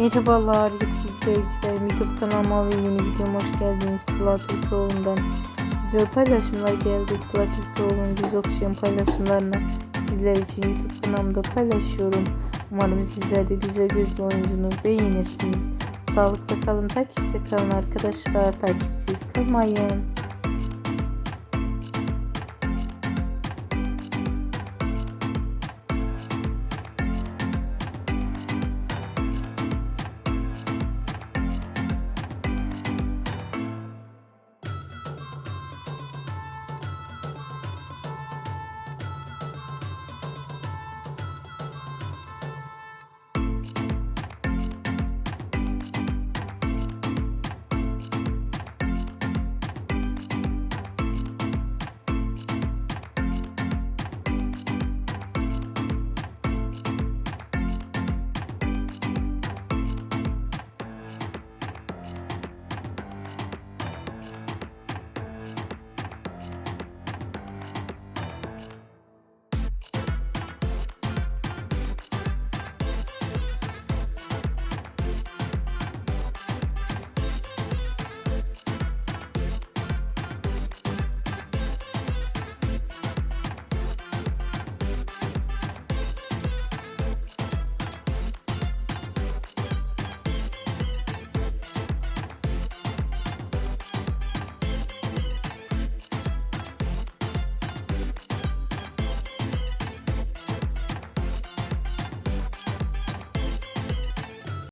Merhabalar YouTube izleyicilerim. YouTube kanalıma ve yeni videoma hoş geldiniz. Sıla Türkoğlu'ndan güzel paylaşımlar geldi. Sıla Türkoğlu'nun göz okşayan paylaşımlarını sizler için YouTube kanalımda paylaşıyorum. Umarım sizler de güzel gözlü oyuncunu beğenirsiniz. Sağlıklı kalın, takipte kalın arkadaşlar. Takipsiz kalmayın.